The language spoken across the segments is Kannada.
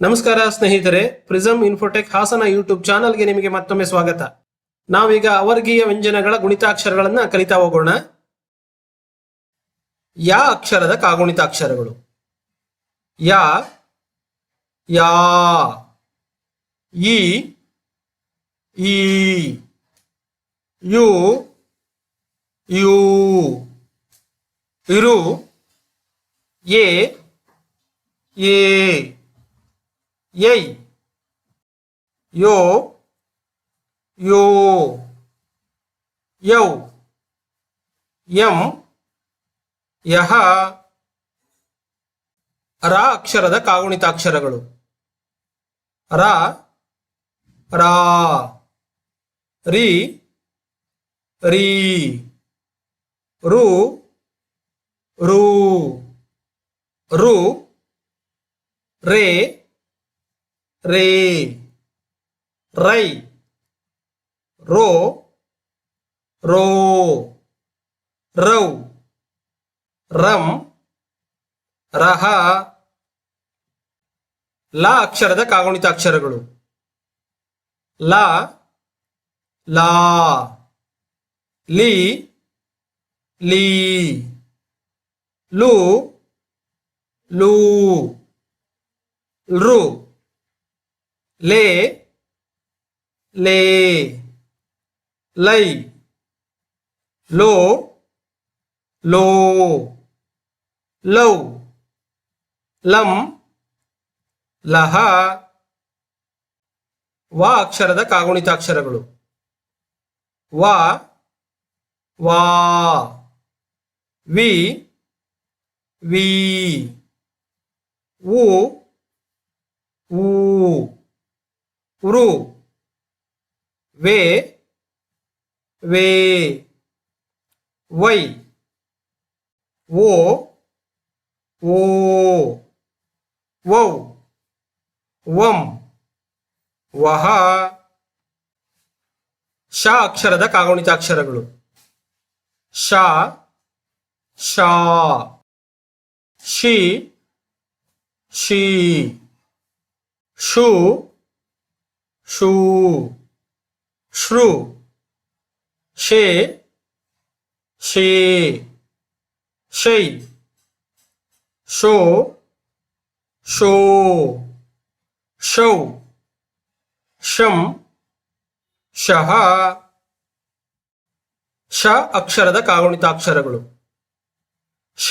ನಮಸ್ಕಾರ, ಸ್ನೇಹಿತರೆ. ಪ್ರಿಸಮ್ ಇನ್ಫೋಟೆಕ್ ಹಾಸನ ಯೂಟ್ಯೂಬ್ ಚಾನಲ್ಗೆ ನಿಮಗೆ ಮತ್ತೊಮ್ಮೆ ಸ್ವಾಗತ. ನಾವೀಗ ಅವರ್ಗೀಯ ವ್ಯಂಜನಗಳ ಗುಣಿತಾಕ್ಷರಗಳನ್ನ ಕಲಿತಾ ಹೋಗೋಣ. ಯಾ ಅಕ್ಷರದ ಕಾಗುಣಿತಾಕ್ಷರಗಳು. ಯಾ ಯಾ, ಈ ಈ, ಯು ಯು, ಇರು, ಎ ಎ. ಯೈ ಯೋ ಯೋ ಯೌ ಯಂ ಯಹ ರ ಅಕ್ಷರದ ಕಾಗುಣಿತಾಕ್ಷರಗಳು ರ ರಾ ರಿ ರೀ ರು ರು ರು ರೇ ರೇ, ರೈ, ರೋ ರೋ, ರೌ, ರಂ, ರಹ, ಲ ಅಕ್ಷರದ ಕಾಗುಣಿತಾಕ್ಷರಗಳು. ಲ, ಲಾ, ಲಿ, ಲೀ, ಲು, ಲೂ, ರು. ಲೇ ಲೇ ಲೈ ಲೋ ಲೋ ಲೌ ಲಂ ಲಹ ವ ಅಕ್ಷರದ ಕಾಗುಣಿತಾಕ್ಷರಗಳು ವ ವಾ ವಿ ವಿ ಉ ಊ ಉರು ವೇ. ವೇ. ವೈ. ಓ ಓ ವೌ. ವಂ. ವಹ. ಶ ಅಕ್ಷರದ ಕಾಗುಣಿತ ಅಕ್ಷರಗಳು ಶ. ಶಾ. ಶಿ. ಶಿ. ಶು. ಶೂ ಶ್ರು ಶೇ ಶೇ ಶೈ ಶೋ ಶೋ ಶೌ ಶಂ ಶಹ ಶ ಅಕ್ಷರದ ಕಾಗುಣಿತಾಕ್ಷರಗಳು ಶ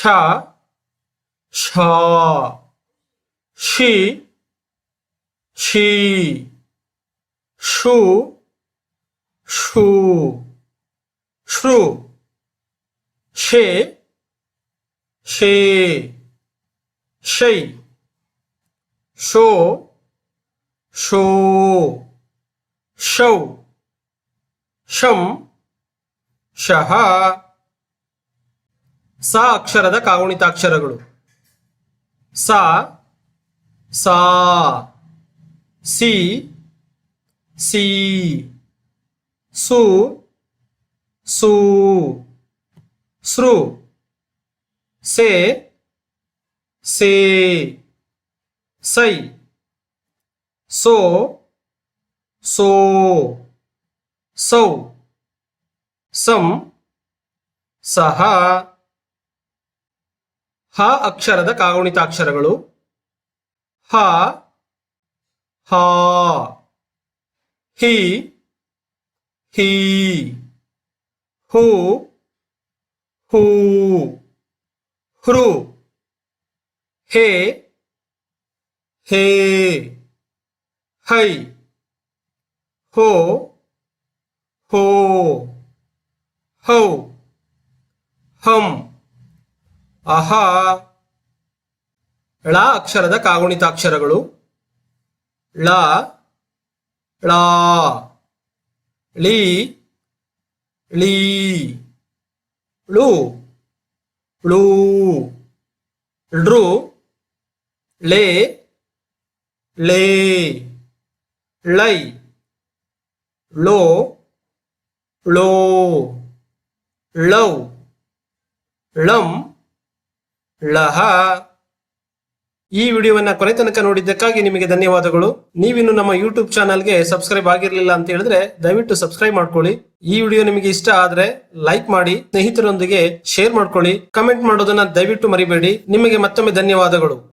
ಶ ಶಿ ಶಿ ಶು ಶೂ ಶು ಶೇ ಶೇ ಶೈ ಶೋ ಶೋ ಶೌ ಶಂ ಶಹ ಸಾ ಅಕ್ಷರದ ಕಾಗುಣಿತಾಕ್ಷರಗಳು. ಸಾ ಸಾ ಸಿ ಸಿ ಸು ಸು ಸೃ ಸೇ ಸೇ ಸೈ So. ಸೋ ಸೌ ಸಂ ಸಹ ಹ ಅಕ್ಷರದ ಕಾಗುಣಿತಾಕ್ಷರಗಳು ಹ ಹಾ ಹಿ ಹೀ ಹೂ ಹೂ ಹೃ ಹೇ ಹೇ ಹೈ ಹೋ ಹೋ ಹೌ ಹಂ ಅಹಾ ಳ ಅಕ್ಷರದ ಕಾಗುಣಿತಾಕ್ಷರಗಳು, ಳ ಳಾ ಳಿ ಳೀ ಳು ಳೂ ಳೃ ಲೇ ಲೇ ಲೈ ಲೋ ಲೋ ಲೌ ಳಂ ಲಹ ಈ ವಿಡಿಯೋವನ್ನ ಕೊನೆ ತನಕ ನೋಡಿದ್ದಕ್ಕಾಗಿ ನಿಮಗೆ ಧನ್ಯವಾದಗಳು. ನೀವಿನ್ನು ನಮ್ಮ ಯೂಟ್ಯೂಬ್ ಚಾನಲ್ಗೆ ಸಬ್ಸ್ಕ್ರೈಬ್ ಆಗಿರಲಿಲ್ಲ ಅಂತ ಹೇಳಿದ್ರೆ ದಯವಿಟ್ಟು ಸಬ್ಸ್ಕ್ರೈಬ್ ಮಾಡ್ಕೊಳ್ಳಿ. ಈ ವಿಡಿಯೋ ನಿಮಗೆ ಇಷ್ಟ ಆದ್ರೆ ಲೈಕ್ ಮಾಡಿ, ಸ್ನೇಹಿತರೊಂದಿಗೆ ಶೇರ್ ಮಾಡ್ಕೊಳ್ಳಿ. ಕಮೆಂಟ್ ಮಾಡೋದನ್ನ ದಯವಿಟ್ಟು ಮರಿಬೇಡಿ. ನಿಮಗೆ ಮತ್ತೊಮ್ಮೆ ಧನ್ಯವಾದಗಳು.